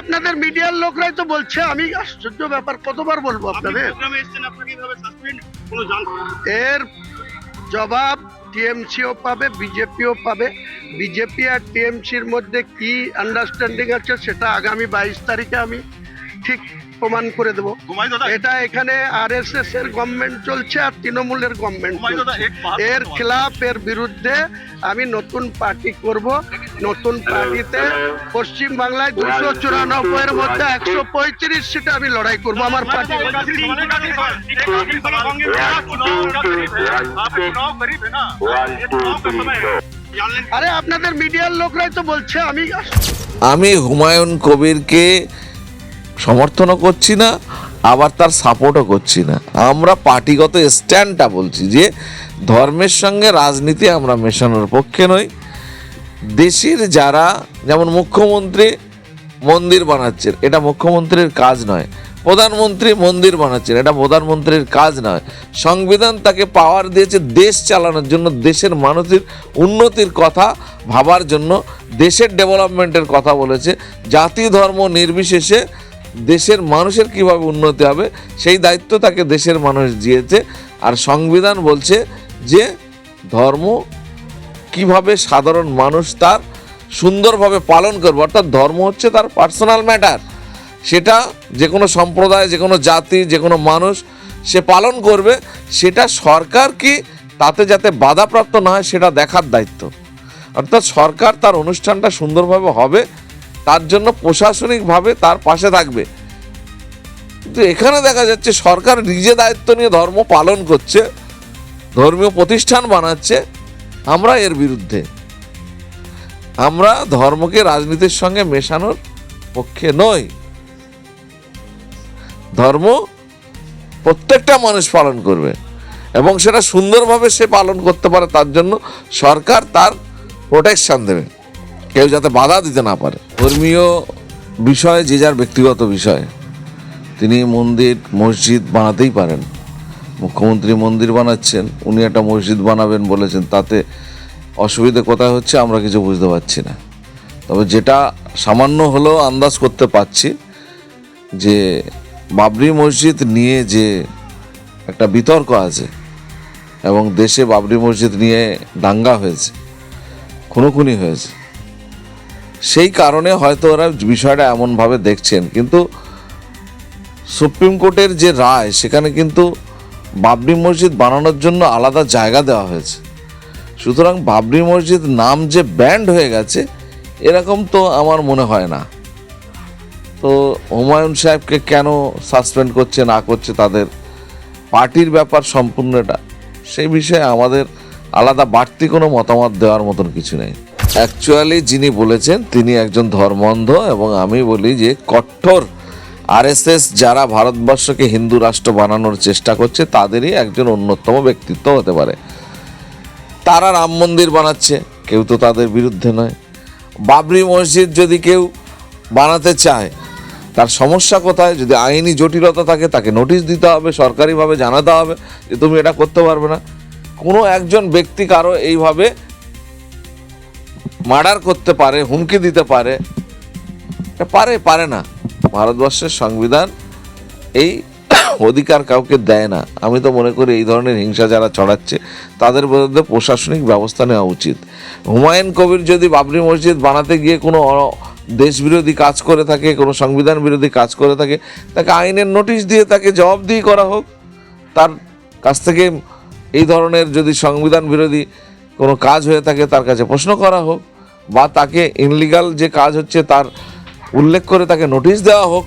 আপনাদের মিডিয়ার লোকরাই তো বলছে আমি আশ্চর্য ব্যাপার কতবার বলব আপনাদের? এর জবাব টিএমসিও পাবে বিজেপিও পাবে। বিজেপি আর টিএমসির মধ্যে কি আন্ডারস্ট্যান্ডিং আছে সেটা আগামী বাইশ তারিখে আমি ঠিক প্রমাণ করে দেবো। এটা এখানে আর এস এস এর গভর্নমেন্ট চলছে আর তৃণমূলের গভর্নমেন্ট এর খিলাফ এর বিরুদ্ধে আমি নতুন পার্টি করব। নতুন পার্টিতে পশ্চিম বাংলায় দুশো চুরানব্বই এর মধ্যে একশো পঁয়ত্রিশ সিটে আমি লড়াই করব আমার পার্টি আরে আপনাদের মিডিয়ার লোকরাই তো বলছে আমি আমি হুমায়ুন কবিরকে সমর্থনও করছি না আবার তার সাপোর্টও করছি না আমরা পার্টিগত স্ট্যান্ডটা বলছি যে ধর্মের সঙ্গে রাজনীতি আমরা মেশানোর পক্ষে নই দেশের যারা, যেমন মুখ্যমন্ত্রী মন্দির বানাচ্ছেন, এটা মুখ্যমন্ত্রীর কাজ নয়। প্রধানমন্ত্রী মন্দির বানাচ্ছেন, এটা প্রধানমন্ত্রীর কাজ নয়। সংবিধান তাকে পাওয়ার দিয়েছে দেশ চালানোর জন্য, দেশের মানুষের উন্নতির কথা ভাবার জন্য, দেশের ডেভেলপমেন্টের কথা বলেছে। জাতি, ধর্ম নির্বিশেষে দেশের মানুষের কীভাবে উন্নতি হবে, সেই দায়িত্ব তাকে দেশের মানুষ দিয়েছে। আর সংবিধান বলছে যে, ধর্ম কীভাবে সাধারণ মানুষ তার সুন্দরভাবে পালন করবে? অর্থাৎ ধর্ম হচ্ছে তার পার্সোনাল ম্যাটার সেটা যে কোনো সম্প্রদায় যে কোনো জাতি যে কোনো মানুষ সে পালন করবে, সেটা সরকার কি তাতে যাতে বাধাপ্রাপ্ত না হয় সেটা দেখার দায়িত্ব। অর্থাৎ সরকার তার অনুষ্ঠানটা সুন্দরভাবে হবে, তার জন্য প্রশাসনিকভাবে তার পাশে থাকবে। কিন্তু এখানে দেখা যাচ্ছে সরকার নিজে দায়িত্ব নিয়ে ধর্ম পালন করছে, ধর্মীয় প্রতিষ্ঠান বানাচ্ছে আমরা এর বিরুদ্ধে। আমরা ধর্মকে রাজনীতির সঙ্গে মেশানোর পক্ষে নই। ধর্ম প্রত্যেকটা মানুষ পালন করবে এবং সেটা সুন্দরভাবে সে পালন করতে পারে, তার জন্য সরকার তার প্রোটেকশন দেবে। কেউ যাতে বাধা দিতে না পারে। ধর্মীয় বিষয় যে যার ব্যক্তিগত বিষয়, তিনি মন্দির, মসজিদ বানাতেই পারেন। মুখ্যমন্ত্রী মন্দির বানাচ্ছেন, উনি একটা মসজিদ বানাবেন বলেছেন, তাতে অসুবিধে কোথায় হচ্ছে আমরা কিছু বুঝতে পারছি না। তবে যেটা সামান্য হলেও আন্দাজ করতে পারছি যে বাবরি মসজিদ নিয়ে যে একটা বিতর্ক আছে এবং দেশে বাবরি মসজিদ নিয়ে দাঙ্গা হয়েছে, খুনোখুনি হয়েছে, সেই কারণে হয়তো ওরা বিষয়টা এমনভাবে দেখছেন। কিন্তু সুপ্রিম কোর্টের যে রায়, সেখানে কিন্তু বাবরি মসজিদ বানানোর জন্য আলাদা জায়গা দেওয়া হয়েছে। সুতরাং বাবরি মসজিদ নাম যে ব্যান্ড হয়ে গেছে, এরকম তো আমার মনে হয় না। তো হুমায়ুন সাহেবকে কেন সাসপেন্ড করছে, না করছে তাদের? পার্টির ব্যাপার সম্পূর্ণ এটা সেই বিষয়ে আমাদের আলাদা বাড়তি কোনো মতামত দেওয়ার মতন কিছু নেই। অ্যাকচুয়ালি যিনি বলেছেন, তিনি একজন ধর্মান্ধ এবং আমি বলি যে কঠোর আরএসএস যারা ভারতবর্ষকে হিন্দু রাষ্ট্র বানানোর চেষ্টা করছে, তাদেরই একজন অন্যতম ব্যক্তিত্ব হতে পারে। তারা রাম মন্দির বানাচ্ছে। কেউ তো তাদের বিরুদ্ধে নয়। বাবরি মসজিদ যদি কেউ বানাতে চায়, তার সমস্যা কোথায়? যদি আইনি জটিলতা থাকে, তাকে নোটিশ দিতে হবে, সরকারিভাবে জানাতে হবে যে তুমি এটা করতে পারবে না। কোনো একজন ব্যক্তি কারও এইভাবে মার্ডার করতে পারে, হুমকি দিতে পারে পারে পারে না। ভারতবর্ষের সংবিধান এই অধিকার কাউকে দেয় না। আমি তো মনে করি এই ধরনের হিংসা যারা ছড়াচ্ছে, তাদের বিরুদ্ধে প্রশাসনিক ব্যবস্থা নেওয়া উচিত। হুমায়ুন কবির যদি বাবরি মসজিদ বানাতে গিয়ে কোনো দেশবিরোধী কাজ করে থাকে, কোনো সংবিধান বিরোধী কাজ করে থাকে, তাকে আইনের নোটিশ দিয়ে তাকে জবাবদিহি করা হোক। তার কাছ থেকে এই ধরনের যদি সংবিধান বিরোধী কোনো কাজ হয়ে থাকে, তার কাছে প্রশ্ন করা হোক বা তাকে ইনলিগাল যে কাজ হচ্ছে, তার উল্লেখ করে তাকে নোটিশ দেওয়া হোক,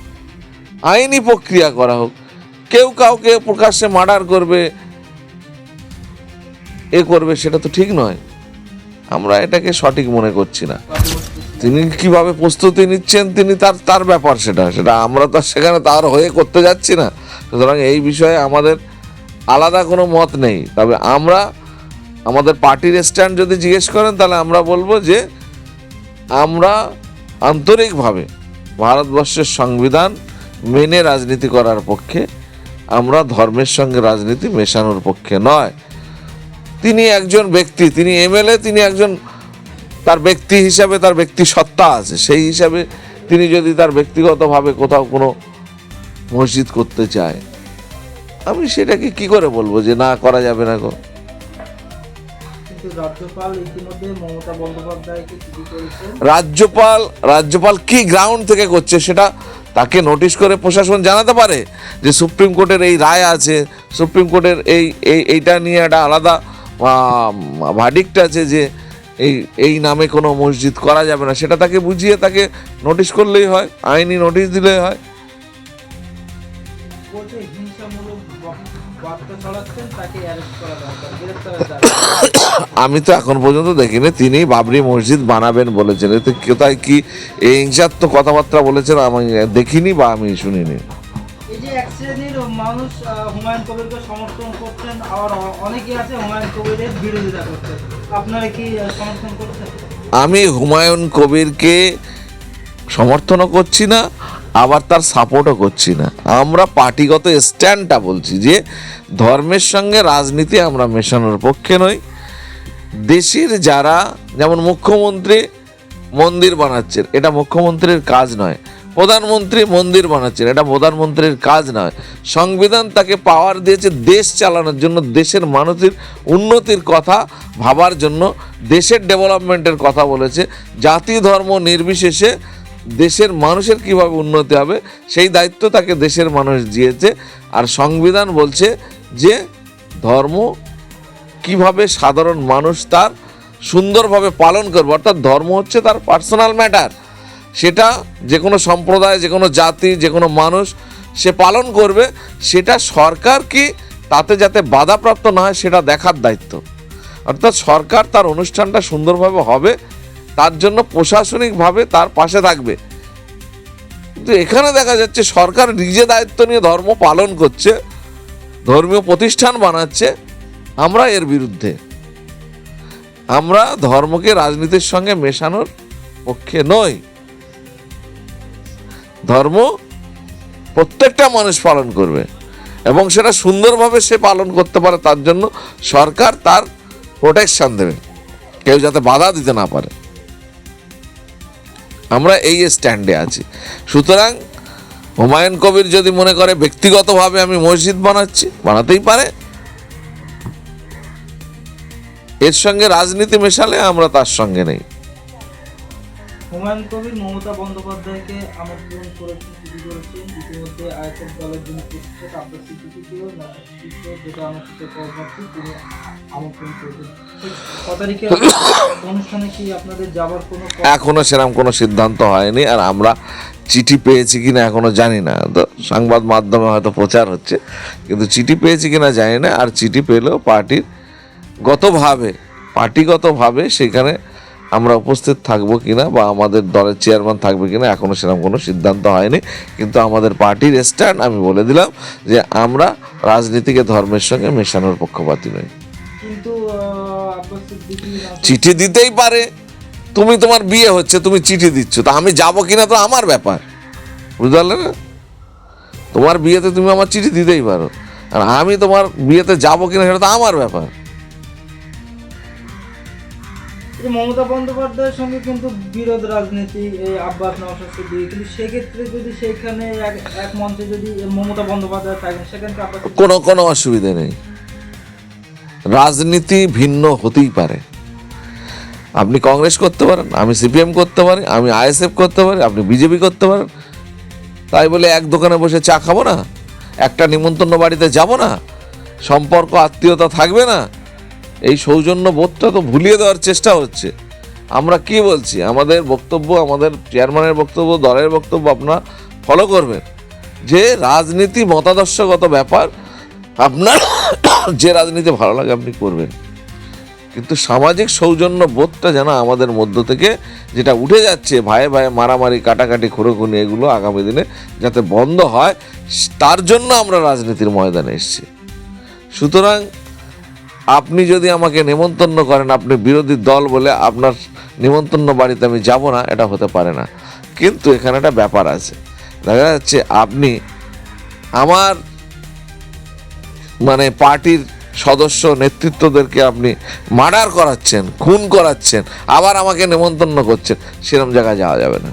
আইনি প্রক্রিয়া করা হোক কেউ কাউকে প্রকাশ্যে মার্ডার করবে, এ করবে, সেটা তো ঠিক নয়। আমরা এটাকে সঠিক মনে করছি না। তিনি কীভাবে প্রস্তুতি নিচ্ছেন, তিনি তার তার ব্যাপার সেটা সেটা আমরা তো সেখানে তার হয়ে করতে যাচ্ছি না। সুতরাং এই বিষয়ে আমাদের আলাদা কোনো মত নেই। তবে আমরা, আমাদের পার্টির স্ট্যান্ড যদি জিজ্ঞেস করেন, তাহলে আমরা বলব যে আমরা আন্তরিকভাবে ভারতবর্ষের সংবিধান মেনে রাজনীতি করার পক্ষে আমরা ধর্মের সঙ্গে রাজনীতি মেশানোর পক্ষে নয়। তিনি একজন ব্যক্তি তিনি এমএলএ তিনি একজন তার ব্যক্তি হিসাবে তার ব্যক্তি সত্তা আছে। সেই হিসাবে তিনি যদি তার ব্যক্তিগতভাবে কোথাও কোনো মসজিদ করতে চায় আমি সেটাকে কি করে বলব যে না করা যাবে না গো? রাজ্যপাল রাজ্যপাল কি গ্রাউন্ড থেকে করছে সেটা তাকে নোটিশ করে প্রশাসন জানাতে পারে যে সুপ্রিম কোর্টের এই রায় আছে সুপ্রিম কোর্টের এই এই, এইটা নিয়ে একটা আলাদা ভার্ডিক্ট আছে যে এই এই নামে কোনো মসজিদ করা যাবে না। সেটা তাকে বুঝিয়ে তাকে নোটিশ করলেই হয়, আইনি নোটিশ দিলেই হয়। আমি তো এখন পর্যন্ত দেখিনি তিনি বাবরি মসজিদ বানাবেন বলেছেন। এতে কোথায় কি এই হিংসাত্মক কথাবার্তা বলেছেন আমি দেখিনি বা আমি শুনিনি। মানুষ হুমায়ুন কবিরকে সমর্থন করছেন আবার অনেকে আছে হুমায়ুন কবিরের বিরোধিতা করছেন। আপনারা কি সমর্থন করছেন? আমি হুমায়ুন কবিরকে সমর্থনও করছি না আবার তার সাপোর্টও করছি না। আমরা পার্টিগত স্ট্যান্ডটা বলছি যে, ধর্মের সঙ্গে রাজনীতি আমরা মেশানোর পক্ষে নই। দেশের যারা, যেমন মুখ্যমন্ত্রী মন্দির বানাচ্ছেন, এটা মুখ্যমন্ত্রীর কাজ নয়। প্রধানমন্ত্রী মন্দির বানাচ্ছেন, এটা প্রধানমন্ত্রীর কাজ নয়। সংবিধান তাকে পাওয়ার দিয়েছে দেশ চালানোর জন্য, দেশের মানুষের উন্নতির কথা ভাবার জন্য, দেশের ডেভেলপমেন্টের কথা বলেছে। জাতি ধর্ম নির্বিশেষে দেশের মানুষের কীভাবে উন্নতি হবে, সেই দায়িত্ব তাকে দেশের মানুষ দিয়েছে। আর সংবিধান বলছে যে ধর্ম কীভাবে সাধারণ মানুষ তার সুন্দরভাবে পালন করবে, অর্থাৎ ধর্ম হচ্ছে তার পার্সোনাল ম্যাটার সেটা যে কোনো সম্প্রদায়, যে কোনো জাতি, যে কোনো মানুষ সে পালন করবে, সেটা সরকার কি তাতে যাতে বাধাপ্রাপ্ত না হয়, সেটা দেখার দায়িত্ব। অর্থাৎ সরকার তার অনুষ্ঠানটা সুন্দরভাবে হবে তার জন্য প্রশাসনিকভাবে তার পাশে থাকবে। কিন্তু এখানে দেখা যাচ্ছে সরকার নিজে দায়িত্ব নিয়ে ধর্ম পালন করছে, ধর্মীয় প্রতিষ্ঠান বানাচ্ছে, আমরা এর বিরুদ্ধে। আমরা ধর্মকে রাজনীতির সঙ্গে মেশানোর পক্ষে নই। ধর্ম প্রত্যেকটা মানুষ পালন করবে এবং সেটা সুন্দরভাবে সে পালন করতে পারে, তার জন্য সরকার তার প্রোটেকশান দেবে। কেউ যাতে বাধা দিতে না পারে। আমরা এই স্ট্যান্ডে আছি। সুতরাং হুমায়ুন কবির যদি মনে করে ব্যক্তিগতভাবে আমি মসজিদ বানাচ্ছি, বানাতেই পারে। এর সঙ্গে রাজনীতি মেশালে আমরা তার সঙ্গে নেই। হুমায়ুন কবির, মমতা বন্দ্যোপাধ্যায়কে আমন্ত্রণ করেছেন চিঠি করেছেন ইতিমধ্যে আয়তন দলের যিনি প্রশিক্ষক আব্বাস সিদ্দিকিকেও যেটা অনুষ্ঠিত পরবর্তী তিনি আমন্ত্রণ করেছেন। এখনও সেরকম কোনো সিদ্ধান্ত হয়নি, আর আমরা চিঠি পেয়েছি কিনা এখনও জানি না। তো সংবাদ মাধ্যমে হয়তো প্রচার হচ্ছে, কিন্তু চিঠি পেয়েছি কিনা জানি না, আর চিঠি পেলেও পার্টির গতভাবে, পার্টিগতভাবে সেখানে আমরা উপস্থিত থাকব কিনা বা আমাদের দলের চেয়ারম্যান থাকবে কিনা এখনও সেরকম কোনো সিদ্ধান্ত হয়নি। কিন্তু আমাদের পার্টির স্ট্যান্ড আমি বলে দিলাম যে আমরা রাজনীতিকে ধর্মের সঙ্গে মেশানোর পক্ষপাতী নই। চিঠি দিতেই পারে। তুমি তোমার বিয়ে হচ্ছে তুমি চিঠি দিচ্ছ তা আমি যাব কিনা তো আমার ব্যাপার। বুঝতে পারলে না? তোমার বিয়েতে তুমি আমার চিঠি দিতেই পারো। আর আমি তোমার বিয়েতে যাব কিনা সেটা তো আমার ব্যাপার। মমতা বন্দ্যোপাধ্যায়ের সঙ্গে কিন্তু বিরোধ রাজনীতি, এই আব্বাস নওশাদ সিদ্দিকী, কিন্তু সেক্ষেত্রে যদি সেইখানে এক এক মঞ্চে যদি মমতা বন্দ্যোপাধ্যায় থাকেন, সেখানে কোনো কোনো অসুবিধে নেই। রাজনীতি ভিন্ন হতেই পারে। আপনি কংগ্রেস করতে পারেন, আমি সিপিএম করতে পারি, আমি আইএসএফ করতে পারি, আপনি বিজেপি করতে পারেন। তাই বলে এক দোকানে বসে চা খাব না, একটা নিমন্ত্রণ বাড়িতে যাব না, সম্পর্ক, আত্মীয়তা থাকবে না এই সৌজন্য বোধটা তো ভুলিয়ে দেওয়ার চেষ্টা হচ্ছে। আমরা কি বলছি? আমাদের বক্তব্য, আমাদের চেয়ারম্যানের বক্তব্য, দলের বক্তব্য আপনারা ফলো করবেন। যে রাজনীতি মতাদর্শগত ব্যাপার, আপনার যে রাজনীতি ভালো লাগে আপনি করবেন। কিন্তু সামাজিক সৌজন্য বোধটা যেন আমাদের মধ্য থেকে যেটা উঠে যাচ্ছে ভাইয়ে ভাইয়ে মারামারি, কাটাকাটি, খুনোখুনি, এগুলো আগামী দিনে যাতে বন্ধ হয়, তার জন্য আমরা রাজনীতির ময়দানে এসেছি। সুতরাং আপনি যদি আমাকে নেমন্তন্ন করেন, আপনি বিরোধী দল বলে আপনার নিমন্ত্রণ বাড়িতে আমি যাব না, এটা হতে পারে না। কিন্তু এখানে একটা ব্যাপার আছে। দেখা যাচ্ছে আপনি আমার মানে পার্টির সদস্য নেতৃত্বদেরকে আপনি মার্ডার করাচ্ছেন, খুন করাচ্ছেন, আবার আমাকে নেমন্তন্ন করছেন সেরকম জায়গায় যাওয়া যাবে না।